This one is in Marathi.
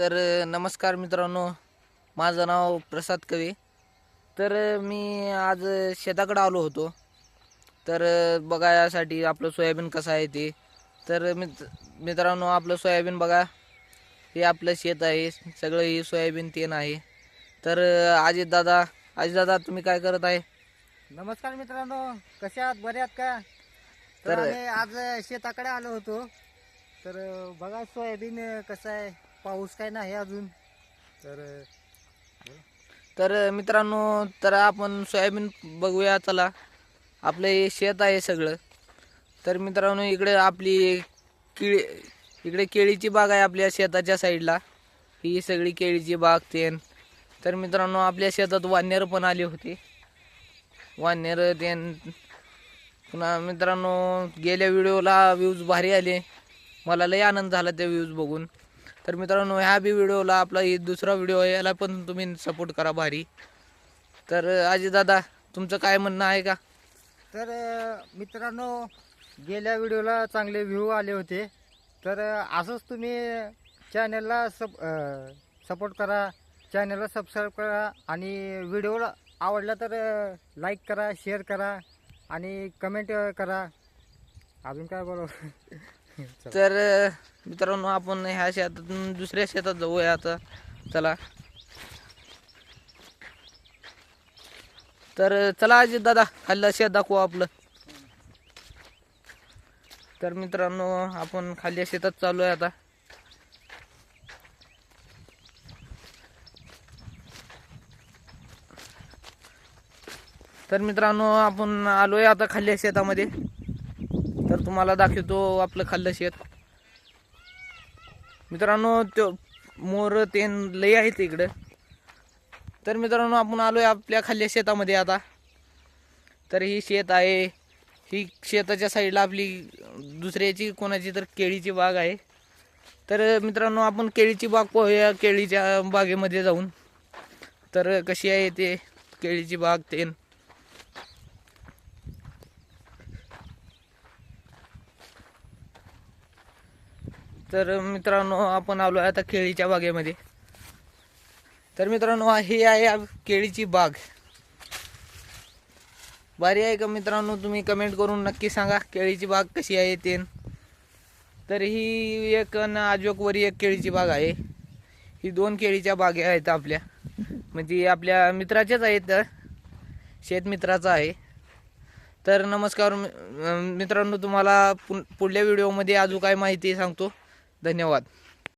तर नमस्कार मित्रांनो. माझं नाव प्रसाद कवे. तर मी आज शेताकडे आलो होतो. तर बघा यासाठी आपलं सोयाबीन कसं आहे ते. तर मित मित्रांनो आपलं सोयाबीन बघा. हे आपलं शेत आहे. सगळं ही सोयाबीन तेन आहे. तर अजित दादा अजित दादा तुम्ही काय करत आहे? नमस्कार मित्रांनो. कशा आहात? बरे आहात का? तर तर- आम्ही आज शेताकडे आलो होतो. तर बघा सोयाबीन कसं आहे? पाऊस काय नाही अजून. तर तर मित्रांनो तर आपण सोयाबीन बघूया चला. आपलं हे शेत आहे सगळं. तर मित्रांनो इकडे आपली केळी इकडे केळीची बाग आहे आपल्या शेताच्या साईडला. ही सगळी केळीची बाग तेन. तर मित्रांनो आपल्या शेतात वानेर पण आले होते. वानेर तेन. पुन्हा मित्रांनो गेल्या व्हिडिओला व्ह्यूज भारी आले. मला लय आनंद झाला त्या व्ह्यूज बघून. तर मित्रांनो ह्या बी व्हिडिओला आपला ही दुसरा व्हिडिओ आहे याला पण तुम्ही सपोर्ट करा भारी. तर अजित दादा तुमचं काय म्हणणं आहे का? तर मित्रांनो गेल्या व्हिडिओला चांगले व्ह्यू आले होते. तर असंच तुम्ही चॅनलला सप सपोर्ट करा चॅनलला सबस्क्राईब करा आणि व्हिडिओला आवडला तर लाईक करा शेअर करा आणि कमेंट करा. अजून काय बरोबर तर मित्रांनो आपण ह्या शेतातून दुसऱ्या शेतात जाऊया आता. चला. तर चला अजित दादा खाल्लं शेत दाखवू आपलं. तर मित्रांनो आपण खाल्ल्या शेतात चालू आहे आता. तर मित्रांनो आपण आलोय आता खाल्ल्या शेतामध्ये. तर तुम्हाला दाखवतो आपलं खाल्लं शेत. मित्रांनो तो मोर तेन लय आहेत इकडं. तर मित्रांनो आपण आलोय आपल्या खाल्ल्या शेतामध्ये आता. तर ही शेत आहे. ही शेताच्या साईडला आपली दुसऱ्याची कोणाची तर केळीची बाग आहे. तर मित्रांनो आपण केळीची बाग पाहूया केळीच्या बागेमध्ये जाऊन. तर कशी आहे ते केळीची बाग तेन. तर मित्रांनो आपण आलो आहे आता केळीच्या बागेमध्ये. तर मित्रांनो ही आहे केळीची बाग. भारी आहे का मित्रांनो? तुम्ही कमेंट करून नक्की सांगा केळीची बाग कशी आहे ते. तर ही एक आजोकवरी एक केळीची बाग आहे. ही दोन केळीच्या बागे आहेत आपल्या. म्हणजे आपल्या मित्राच्याच आहेत शेतमित्राचा आहे. तर नमस्कार मित्रांनो तुम्हाला पुढल्या व्हिडिओमध्ये अजून काय माहिती सांगतो. धन्यवाद